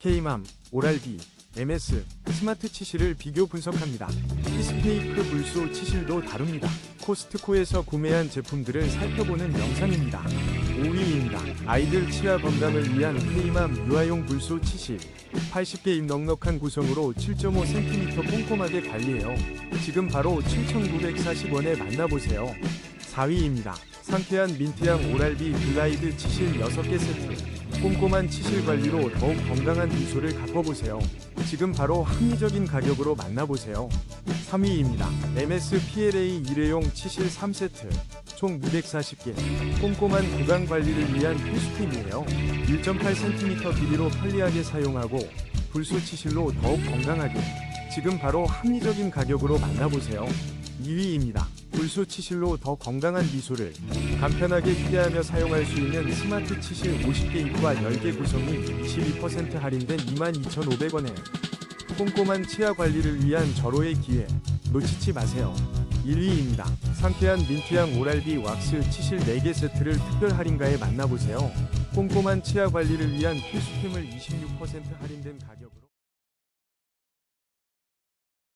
K맘, 오랄비, MS, 스마트 치실을 비교 분석합니다. 피스페이크 불소 치실도 다룹니다. 코스트코에서 구매한 제품들을 살펴보는 영상입니다. 5위입니다. 아이들 치아 건강을 위한 K맘 유아용 불소 치실. 80개의 넉넉한 구성으로 7.5cm 꼼꼼하게 관리해요. 지금 바로 7,940원에 만나보세요. 4위입니다. 상쾌한 민트향 오랄비 글라이드 치실 6개 세트. 꼼꼼한 치실 관리로 더욱 건강한 미소를 가꿔보세요. 지금 바로 합리적인 가격으로 만나보세요. 3위입니다. MS PLA 일회용 치실 3세트. 총 240개. 꼼꼼한 구강 관리를 위한 필수템이에요. 1.8cm 길이로 편리하게 사용하고 불소 치실로 더욱 건강하게. 지금 바로 합리적인 가격으로 만나보세요. 2위입니다. 불소 치실로 더 건강한 미소를 간편하게 휴대하며 사용할 수 있는 스마트 치실 50개 입과 10개 구성이 22% 할인된 22,500원에 꼼꼼한 치아 관리를 위한 절호의 기회 놓치지 마세요. 1위입니다. 상쾌한 민트향 오랄비 왁스 치실 4개 세트를 특별 할인가에 만나보세요. 꼼꼼한 치아 관리를 위한 필수템을 26% 할인된 가격으로